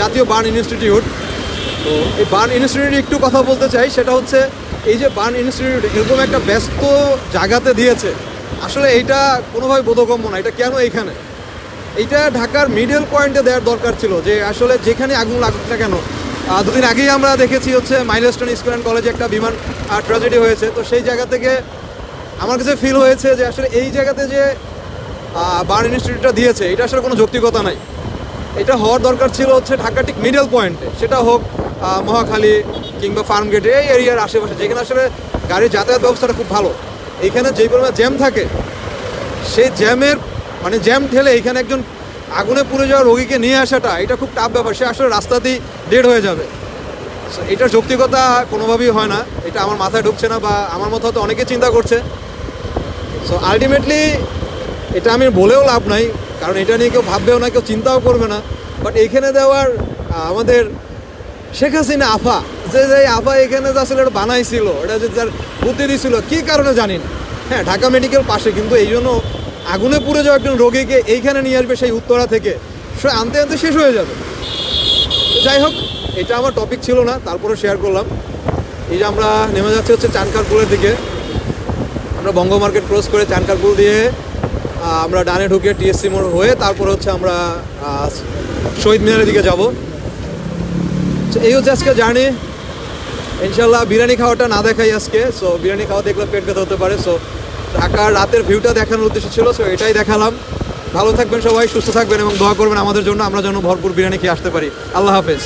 জাতীয় burn institute. তো এই বার্ন ইনস্টিটিউটে একটু কথা বলতে চাই, সেটা হচ্ছে এই যে বার্ন ইনস্টিটিউট এরকম একটা ব্যস্ত জায়গাতে দিয়েছে, আসলে এইটা কোনোভাবে বোধগম্য না, এটা কেন এইখানে? এইটা ঢাকার মিডল পয়েন্টে দেওয়ার দরকার ছিল যে আসলে যেখানে আগুন লাগুক না কেন দুদিন আগেই আমরা দেখেছি হচ্ছে মাইলস্টোন স্কুল অ্যান্ড কলেজে একটা বিমান ট্র্যাজেডি হয়েছে। তো সেই জায়গা থেকে আমার কাছে ফিল হয়েছে যে আসলে এই জায়গাতে যে বার্ন ইনস্টিটিউটটা দিয়েছে, এটা আসলে কোনো যৌক্তিকতা নাই। এটা হওয়ার দরকার ছিল হচ্ছে ঢাকা ঠিক মিডল পয়েন্টে সেটা হোক মহাখালী কিংবা ফার্ম গেট এই এরিয়ার আশেপাশে। যেখানে আসলে গাড়ির যাতায়াত ব্যবস্থাটা খুব ভালো। এখানে যেই পরিমাণে জ্যাম থাকে, সেই জ্যামের মানে জ্যাম ঠেলে এখানে একজন আগুনে পুড়ে যাওয়া রোগীকে নিয়ে আসাটা, এটা খুব টাফ ব্যাপার। সে আসলে রাস্তাতেই ডেড হয়ে যাবে। এটার যৌক্তিকতা কোনোভাবেই হয় না। এটা আমার মাথায় ঢুকছে না বা আমার মতো হয়তো অনেকে চিন্তা করছে। সো আলটিমেটলি এটা আমি বলেও লাভ নাই। কারণ এটা নিয়ে কেউ ভাববেও না, কেউ চিন্তাও করবে না। বাট এইখানে দেওয়ার আমাদের শেখ হাসিনা আফা, যে যে আফা এখানে যে আসলে এটা বানাইছিল, এটা যে যার বুদ্ধি দিছিল, কী কারণে জানি না। হ্যাঁ ঢাকা মেডিকেল পাশে, কিন্তু এই জন্য আগুনে পুড়ে যাওয়া একজন রোগীকে এইখানে নিয়ে আসবে সেই উত্তরা থেকে, সে আনতে আনতে শেষ হয়ে যাবে। যাই হোক, এটা আমার টপিক ছিল না, তারপরে শেয়ার করলাম। এই যে আমরা নেমে যাচ্ছি হচ্ছে চানকারপুলের দিকে। আমরা বঙ্গ মার্কেট ক্রস করে চানকারপুল দিয়ে আমরা ডানে ঢুকে টিএসসি মোড় হয়ে তারপর হচ্ছে আমরা শহীদ মিনারের দিকে যাব। এই হচ্ছে আজকে জার্নি। ইনশাল্লাহ বিরিয়ানি খাওয়াটা না দেখাই আজকে। সো বিরিয়ানি খাওয়া দেখলে পেট ব্যথা হতে পারে। সো ঢাকার রাতের ভিউটা দেখানোর উদ্দেশ্য ছিল। সো এটাই দেখালাম। ভালো থাকবেন সবাই, সুস্থ থাকবেন এবং দোয়া করবেন আমাদের জন্য। আমরা যেন ভরপুর বিরিয়ানি খেয়ে আসতে পারি। আল্লাহ হাফেজ।